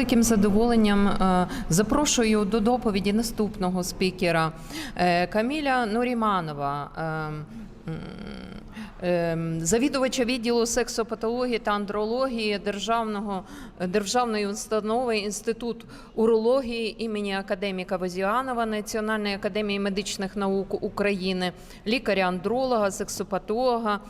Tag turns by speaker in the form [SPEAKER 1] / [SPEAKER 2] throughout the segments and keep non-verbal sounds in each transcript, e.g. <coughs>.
[SPEAKER 1] великим задоволенням е, запрошую до доповіді наступного спікера е, Каміля Нуріманова. Е, м, е, Завідувача відділу сексопатології та андрології Державного, Державної установи Інститут урології імені академіка Возіанова Національної академії медичних наук України, лікаря-андролога, сексопатолога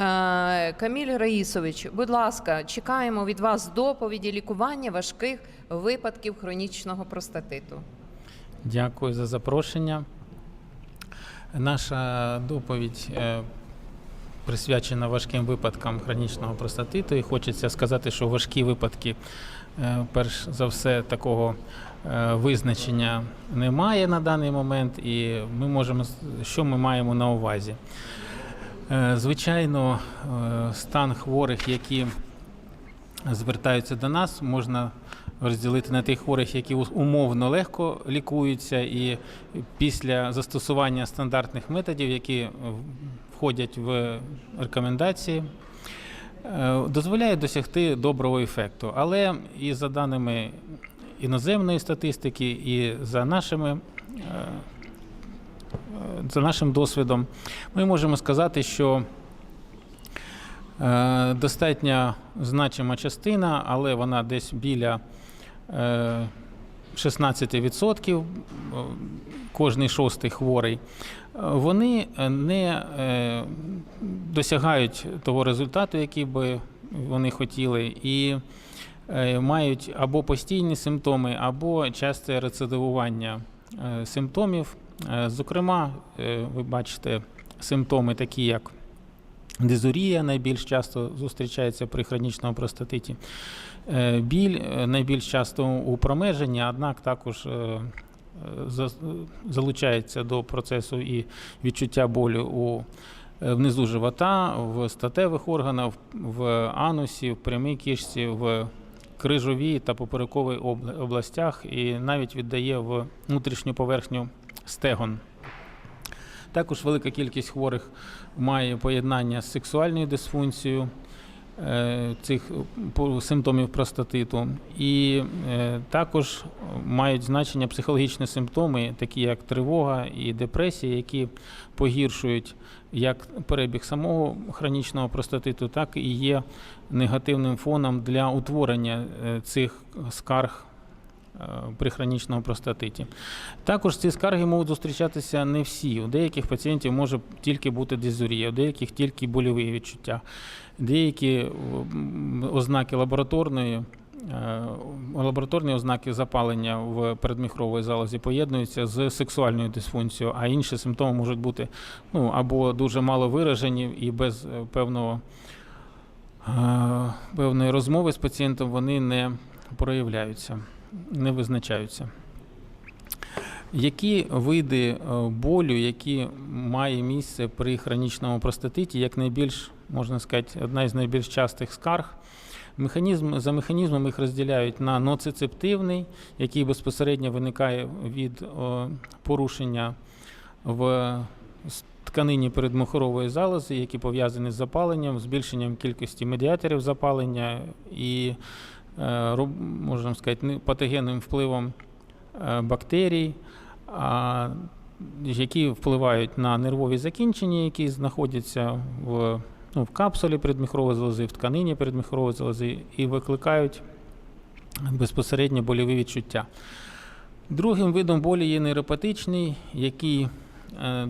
[SPEAKER 1] Е, Каміль Раїсович. Будь ласка, чекаємо від вас доповіді лікування важких випадків хронічного простатиту.
[SPEAKER 2] Дякую за запрошення. Наша доповідь е, присвячена важким випадкам хронічного простатиту. І хочеться сказати, що важкі випадки, е, перш за все, такого е, визначення немає на даний момент, і ми можемо що ми маємо на увазі. Е, Звичайно, стан хворих, які звертаються до нас, можна розділити на тих хворих, які умовно легко лікуються, і після застосування стандартних методів, які входять в рекомендації, е, дозволяють досягти доброго ефекту. Але і за даними іноземної статистики, і за нашими. е, е, За нашим досвідом, ми можемо сказати, що Достатньо значима частина, але вона десь біля е, 16%, е, кожний шостий хворий. е, Вони не е, досягають того результату, який би вони хотіли, і е, мають або постійні симптоми, або часте рецидивування е, симптомів. Е, Зокрема, е, ви бачите симптоми такі, як Дизурія найбільш часто зустрічається при хронічному простатиті. Е, Біль е, найбільш часто у промеженні, однак також е, е, залучається до процесу і відчуття болю у е, внизу живота, в статевих органах, в анусі, в прямій кишці, в крижовій та поперековій областях і навіть віддає в внутрішню поверхню стегон. Також велика кількість хворих має поєднання з сексуальною дисфункцією цих по- симптомів простатиту, і е, також мають значення психологічні симптоми, такі як тривога і депресія, які погіршують як перебіг самого хронічного простатиту, так і є негативним фоном для утворення е, цих скарг е, при хронічному простатиті. Також ці скарги можуть зустрічатися не всі. У деяких пацієнтів може тільки бути дизурія, у деяких тільки больові відчуття, деякі ознаки лабораторної. е, Лабораторні ознаки запалення в передміхровій залозі поєднуються з сексуальною дисфункцією, а інші симптоми можуть бути ну, або дуже мало виражені і без е, певного, е, певної розмови з пацієнтом вони не проявляються, не визначаються. Які види е, болю, які має місце при хронічному простатиті, як найбільш, можна сказати, одна із найбільш частих скарг? Механізм, за механізмом їх розділяють на ноцицептивний, який безпосередньо виникає від о, порушення в тканині передмухорової залози, які пов'язані з запаленням, збільшенням кількості медіаторів запалення і, е, можна сказати, патогенним впливом е, бактерій, які впливають на нервові закінчення, які знаходяться в, ну, в капсулі передміхрової залози, в тканині передміхрової залози, і викликають безпосередньо больові відчуття. Другим видом болі є нейропатичний, який е,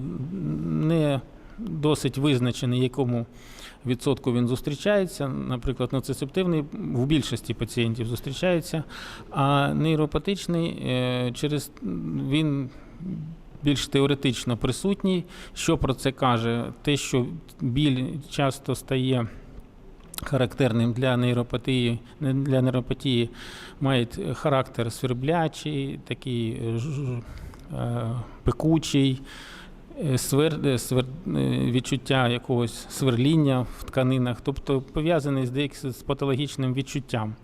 [SPEAKER 2] не досить визначений, якому відсотку він зустрічається. Наприклад, ноцицептивний в більшості пацієнтів зустрічається, а нейропатичний е, через він більш теоретично присутній. Що про це каже? Те, що біль часто стає характерним для нейропатії, для нейропатії має характер сверблячий, такий е, пекучий, свер, е, свер, е, відчуття якогось сверління в тканинах, тобто пов'язаний з деяким з патологічним відчуттям.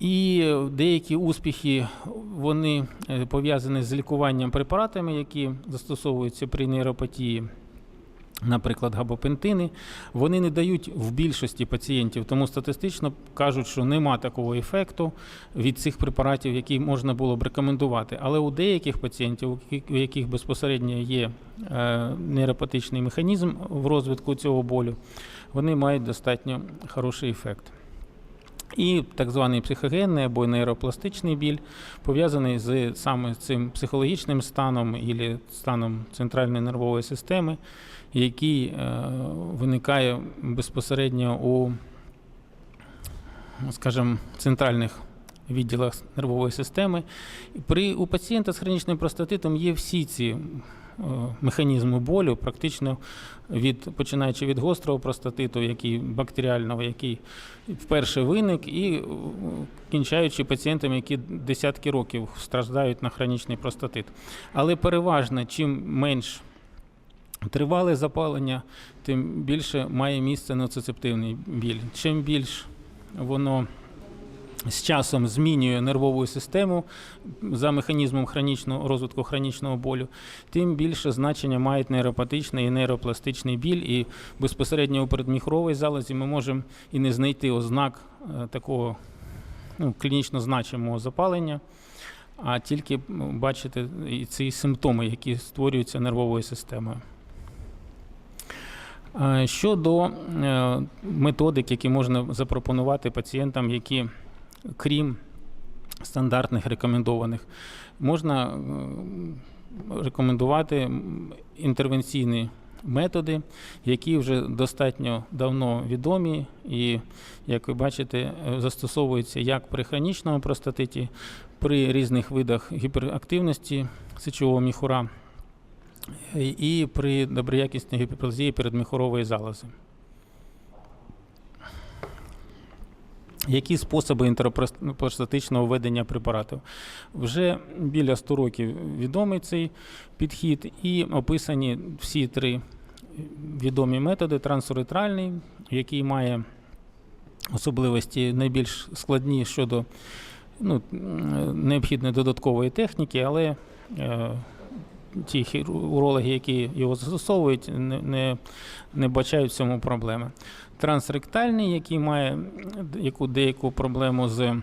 [SPEAKER 2] І деякі успіхи вони е, пов'язані з лікуванням препаратами, які застосовуються при нейропатії. Наприклад, габапентини, вони не дають в більшості пацієнтів, тому статистично кажуть, що нема такого ефекту від цих препаратів, які можна було б рекомендувати. Але у деяких пацієнтів, у яких- безпосередньо є е, нейропатичний механізм в розвитку цього болю, вони мають достатньо хороший ефект. І так званий психогенний або нейропластичний біль пов'язаний з саме цим психологічним станом і станом центральної нервової системи, який е, виникає безпосередньо у, скажімо, центральних відділах нервової системи. При, у пацієнта з хронічним простатитом є всі ці е, механізми болю, практично від, починаючи від гострого простатиту, який бактеріального, який вперше виник, і е, кінчаючи пацієнтами, які десятки років страждають на хронічний простатит. Але переважно, чим менш тривале запалення, тим більше має місце ноцицептивний біль. Чим більш воно з часом змінює нервову систему за механізмом хронічного розвитку хронічного болю, тим більше значення мають нейропатичний і нейропластичний біль. І безпосередньо у передміхровій залозі ми можемо і не знайти ознак е, такого ну, клінічно значимого запалення, а тільки бачити і ці симптоми, які створюються нервовою системою. Е, Щодо е, методик, які можна запропонувати пацієнтам, які крім стандартних рекомендованих, можна е, рекомендувати інтервенційні методи, які вже достатньо давно відомі і, як ви бачите, застосовуються як при хронічному простатиті, при різних видах гіперактивності сечового міхура і при доброякісній гіперплазії передміхурової залози. Які способи інтерпростатичного введення препаратів? Вже біля 100 років відомий цей підхід, і описані всі три відомі методи: трансуретральний, який має особливості найбільш складні щодо ну, необхідної додаткової техніки, але е, ті урологи, які його застосовують, не, не, не бачають в цьому проблеми. Трансректальний, який має яку деяку проблему з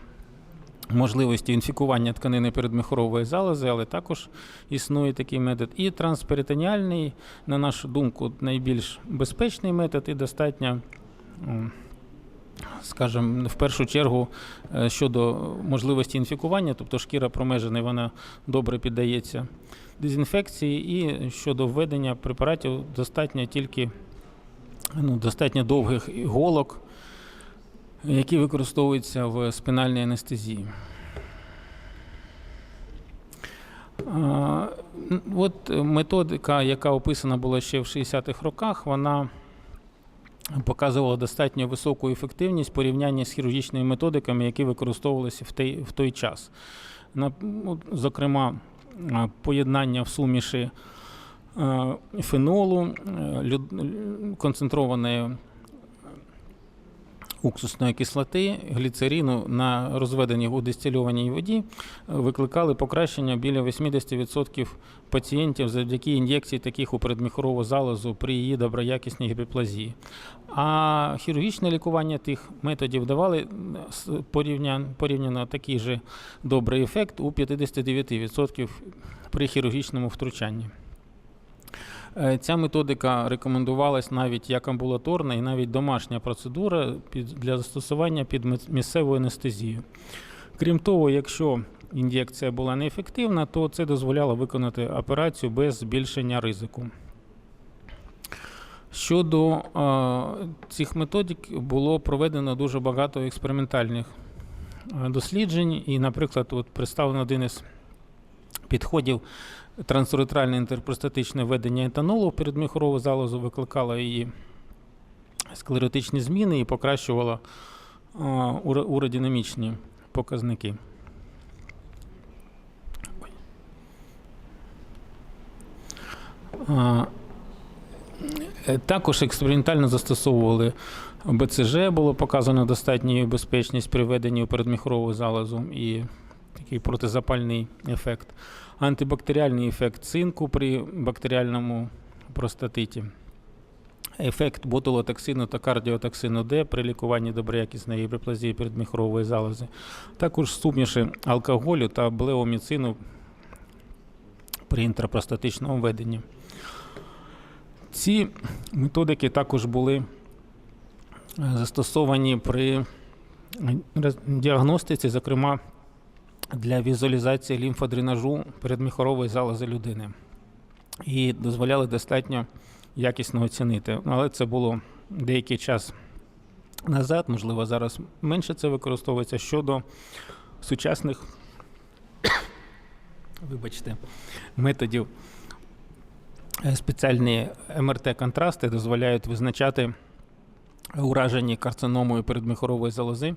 [SPEAKER 2] можливістю інфікування тканини передміхорової залози, але також існує такий метод. І трансперитоніальний, на нашу думку, найбільш безпечний метод і достатньо. м, Скажімо, в першу чергу е, щодо можливості інфікування, тобто шкіра промежена, вона добре піддається дезінфекції, і щодо введення препаратів достатньо тільки ну, достатньо довгих іголок, які використовуються в спинальній анестезії. От методика, яка описана була ще в 60-х роках, вона показувала достатньо високу ефективність в порівнянні з хірургічними методиками, які використовувалися в той, в той час. На, зокрема, поєднання в суміші е, фенолу, е, концентрованої уксусної кислоти, гліцерину на розведеній у дистильованій воді е, викликали покращення біля 80% пацієнтів завдяки ін'єкції таких у передміхорову залозу при її доброякісній гіперплазії. А хірургічне лікування тих методів давали порівняно такий же добрий ефект у 59% при хірургічному втручанні. Е, Ця методика рекомендувалась навіть як амбулаторна і навіть домашня процедура для застосування під місцевою анестезією. Крім того, якщо ін'єкція була неефективна, то це дозволяло виконати операцію без збільшення ризику. Щодо е, цих методик було проведено дуже багато експериментальних е, досліджень, і, наприклад, от представлено один із підходів трансуретральне інтерпростатичне введення етанолу в передміхорову залозу викликало її склеротичні зміни і покращувало уродинамічні показники. Е, Також експериментально застосовували БЦЖ, було показано достатню безпечність при введенні у передміхорову залозу і такий протизапальний ефект. Антибактеріальний ефект цинку при бактеріальному простатиті. ефект ботулотоксину та кардіотоксину Д при лікуванні доброякісної гіперплазії передміхорової залози, також суміші алкоголю та блеоміцину при інтрапростатичному введенні. Ці методики також були е, застосовані при діагностиці, зокрема для візуалізації лімфодренажу передміхорової залози людини. І дозволяли достатньо якісно оцінити. Але це було деякий час назад, можливо, зараз менше це використовується щодо сучасних <coughs> вибачте, методів. Е, Спеціальні МРТ-контрасти дозволяють визначати уражені карциномою передміхорової залози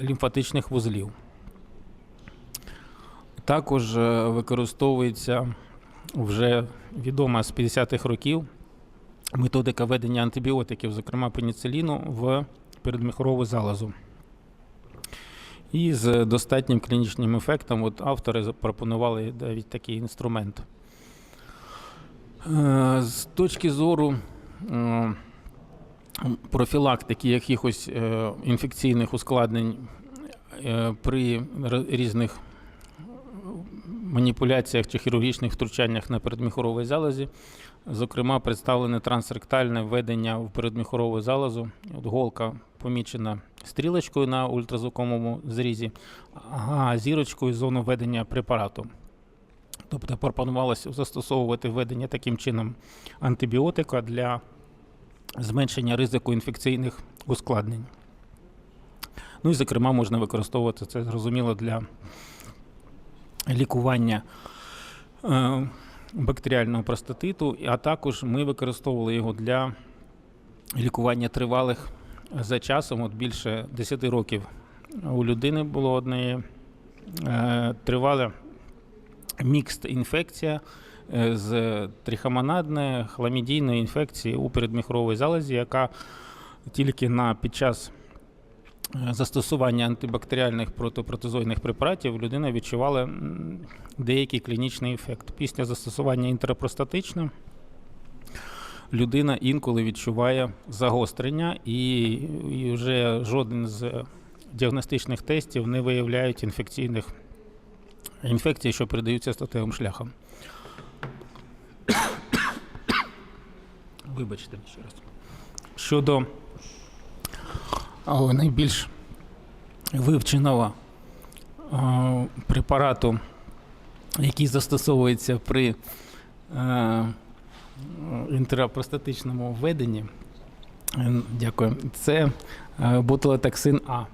[SPEAKER 2] лімфатичних вузлів. Також е, використовується вже відома з 50-х років методика ведення антибіотиків, зокрема пеніциліну, в передміхорову залозу. І з достатнім клінічним ефектом от автори запропонували навіть такий інструмент. Е, З точки зору е, профілактики якихось інфекційних ускладнень при різних маніпуляціях чи хірургічних втручаннях на передміхоровій залозі. Зокрема, представлене трансректальне введення в передміхорову залозу. От голка помічена стрілочкою на ультразвуковому зрізі, а зірочкою зону введення препарату. Тобто пропонувалося застосовувати введення таким чином антибіотика для зменшення ризику інфекційних ускладнень. Ну і, зокрема, можна використовувати це зрозуміло для лікування е, бактеріального простатиту, а також ми використовували його для лікування тривалих за часом. От більше 10 років у людини було одне е, тривале мікст інфекція е, з трихомонадної хламідійної інфекції у передміхоровій залозі, яка тільки на під час застосування антибактеріальних протипротозойних препаратів людина відчувала деякий клінічний ефект. Після застосування інтеропростатично людина інколи відчуває загострення, і вже жоден з діагностичних тестів не виявляють інфекційних інфекцій, що передаються статевим шляхом. <coughs> Вибачте ще раз. Щодо а, найбільш вивченого препарату, який застосовується при е, інтеропростатичному введенні, е, дякую, це е, ботулотоксин А.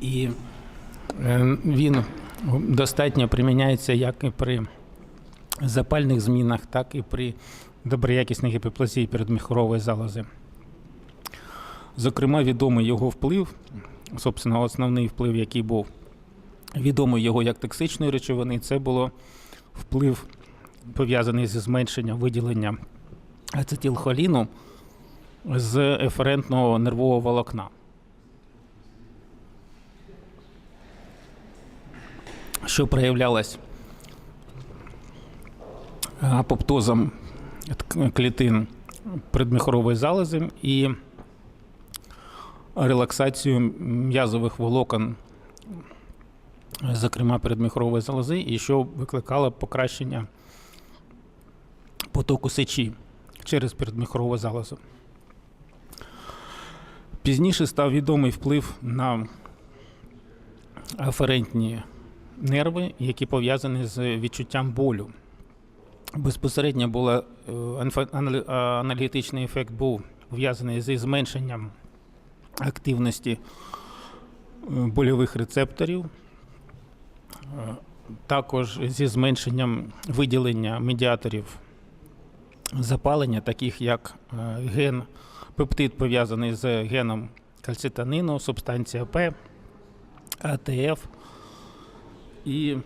[SPEAKER 2] І е, він достатньо приміняється як і при запальних змінах, так і при доброякісній гіпоплазії передміхорової залози. Зокрема, відомий його вплив, собственно, основний вплив, який був відомий його як токсичної речовини, це було вплив пов'язаний зі зменшенням виділення ацетилхоліну з еферентного нервового волокна. що проявлялось апоптозом клітин предміхорової залози і релаксацією м'язових волокон, зокрема передміхорової залози, і що викликало покращення потоку сечі через передміхорову залозу. Пізніше став відомий вплив на аферентні нерви, які пов'язані з відчуттям болю. Безпосередньо була, е, аналітичний ефект був пов'язаний зі зменшенням активності е, больових рецепторів, е, також зі зменшенням виділення медіаторів запалення, таких як е, ген, пептид пов'язаний з геном кальцитонину, субстанція П, АТФ і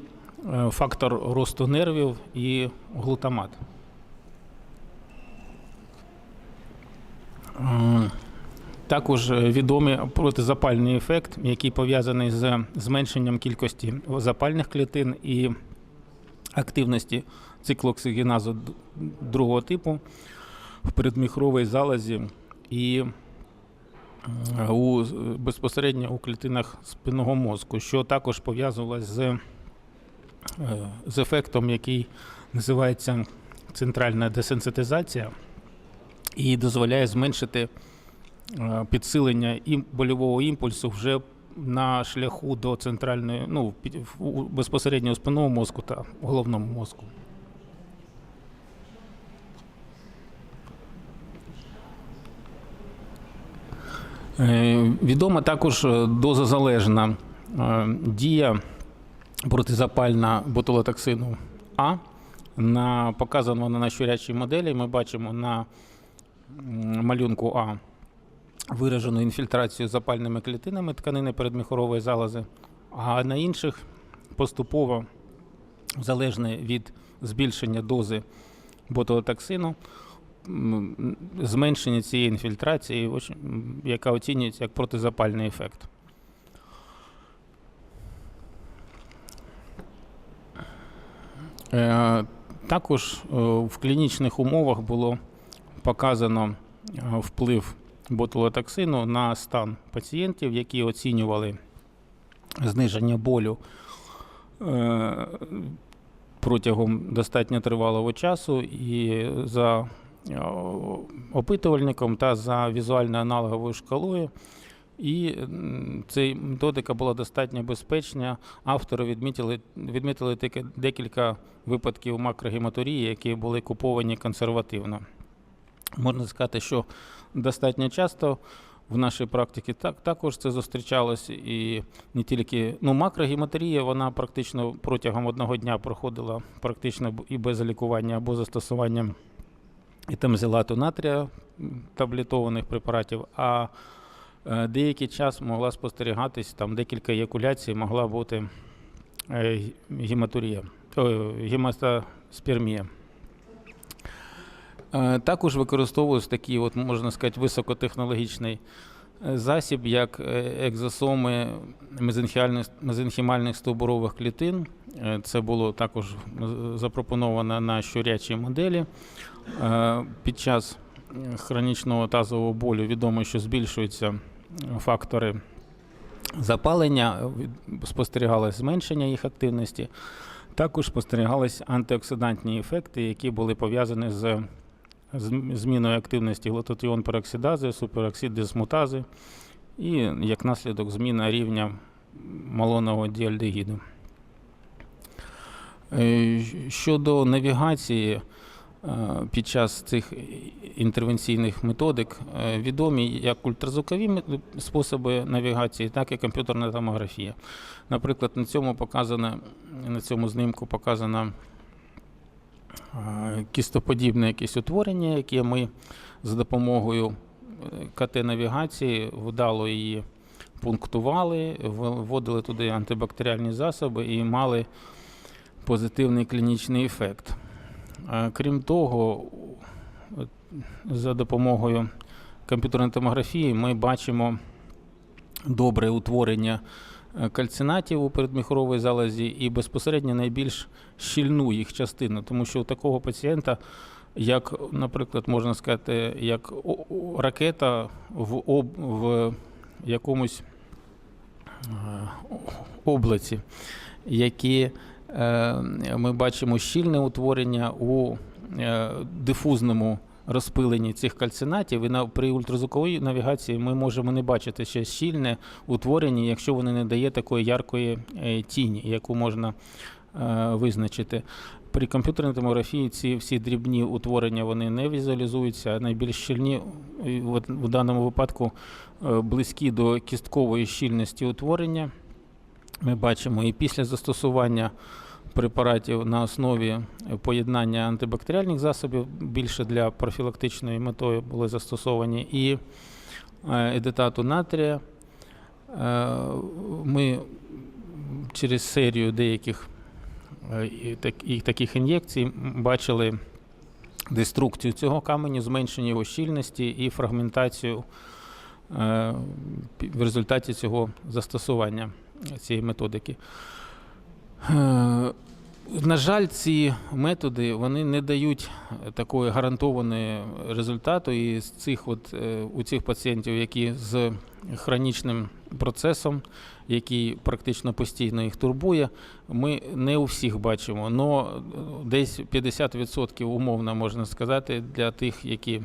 [SPEAKER 2] фактор росту нервів і глутамат. Також е, відомий протизапальний ефект, який пов'язаний з зменшенням кількості запальних клітин і активності циклоксигеназу другого типу в передміхровій залозі і е, у, безпосередньо у клітинах спинного мозку, що також пов'язувалось з, е, з ефектом, який називається центральна десенситизація, і дозволяє зменшити підсилення ім- больового імпульсу вже на шляху до центральної, ну, безпосередньо спинного мозку та головному мозку. Е, Відома також е, дозозалежна е, дія протизапальна ботулотоксину А. На, показано на щурячій моделі. Ми бачимо на малюнку А виражену інфільтрацію запальними клітинами тканини передміхорової залози, а на інших поступово, залежно від збільшення дози ботулотоксину, зменшення цієї інфільтрації, яка оцінюється як протизапальний ефект. Е, Також е, в клінічних умовах було показано е, вплив ботулотоксину на стан пацієнтів, які оцінювали зниження болю е, протягом достатньо тривалого часу і за е, опитувальником та за візуально-аналоговою шкалою. І ця методика була достатньо безпечна. Автори відмітили, відмітили таке- декілька випадків макрогематурії, які були куповані консервативно. Можна сказати, що достатньо часто в нашій практиці так, також це зустрічалось, і не тільки ну, макрогематурія, вона практично протягом одного дня проходила практично і без лікування або застосуванням етамзилату натрія м, таблетованих препаратів. А е, деякий час могла спостерігатись, там декілька еякуляцій могла бути е, гематурія, о, гемостаспермія. Е, Також використовують такий, от, можна сказати, високотехнологічний е, засіб, як е, екзосоми мезенхімальних стовбурових клітин. Е, Це було також запропоновано на щурячій моделі. Е, Під час е, хронічного тазового болю відомо, що збільшуються е, фактори запалення, е, спостерігалось зменшення їх активності. Також спостерігались антиоксидантні ефекти, які були пов'язані з зміною активності глутатіон пероксидази, супероксид дисмутази і як наслідок зміна рівня малонного діальдегіду. Е, Щодо навігації е, під час цих інтервенційних методик е, відомі як ультразвукові способи навігації, так і комп'ютерна томографія. Наприклад, на цьому показано, на цьому знімку показано е, кістоподібне якесь утворення, яке ми за допомогою е, КТ-навігації вдало її пунктували, вводили туди антибактеріальні засоби і мали позитивний клінічний ефект. Крім того, за допомогою комп'ютерної томографії ми бачимо добре утворення кальцинатів у передміхоровій залозі і безпосередньо найбільш щільну їх частину, тому що у такого пацієнта, як, наприклад, можна сказати, як ракета в, об, в якомусь е, облаці, які е, ми бачимо щільне утворення у е, дифузному розпиленні цих кальцинатів, і на, при ультразвуковій навігації ми можемо не бачити ще щільне утворення, якщо воно не дає такої яркої е, тіні, яку можна е, визначити. При комп'ютерній томографії ці всі дрібні утворення вони не візуалізуються, найбільш щільні от в даному випадку е, близькі до кісткової щільності утворення. Ми бачимо і після застосування препаратів на основі поєднання антибактеріальних засобів більше для профілактичної метою були застосовані і е, едитату натрія. Е, Ми через серію деяких е, таких ін'єкцій бачили деструкцію цього каменю, зменшення його щільності і фрагментацію в результаті цього застосування цієї методики. Е, На жаль, ці методи вони не дають такої гарантованої результату. І з цих от, е, у цих пацієнтів, які з хронічним процесом, який практично постійно їх турбує, ми не у всіх бачимо. але десь 50% умовно можна сказати для тих, які е,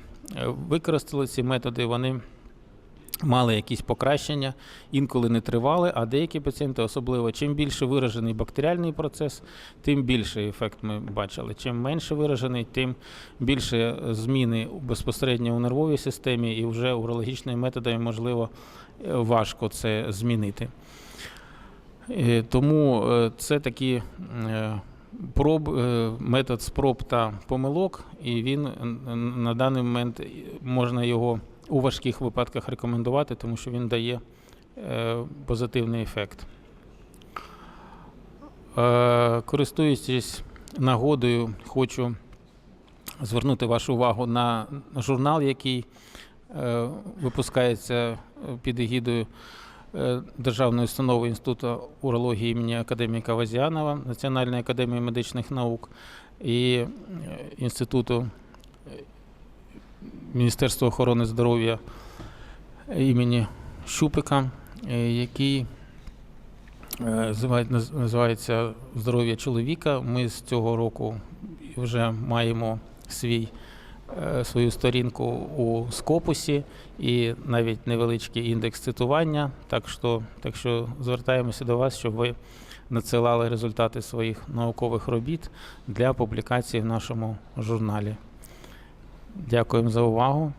[SPEAKER 2] використали ці методи, вони мали якісь покращення, інколи не тривали, а деякі пацієнти, особливо, чим більше виражений бактеріальний процес, тим більший ефект ми бачили. Чим менше виражений, тим більше зміни безпосередньо у нервовій системі і вже урологічними методами можливо е, важко це змінити. Е, Тому е, це такі е, проб, е, метод спроб та помилок, і він е, на даний момент е, можна його у важких випадках рекомендувати, тому що він дає е, позитивний ефект. Е, Користуючись нагодою, хочу звернути вашу увагу на журнал, який е, випускається під егідою Державної установи Інституту урології імені академіка Вазіанова, Національної академії медичних наук і Інституту Міністерства охорони здоров'я імені Щупика, е, який е, називає- наз- називається Здоров'я чоловіка. Ми з цього року вже маємо свій, е, свою сторінку у Скопусі і навіть невеличкий індекс цитування. Так що, так що звертаємося до вас, щоб ви надсилали результати своїх наукових робіт для публікації в нашому журналі. Дякуємо за увагу.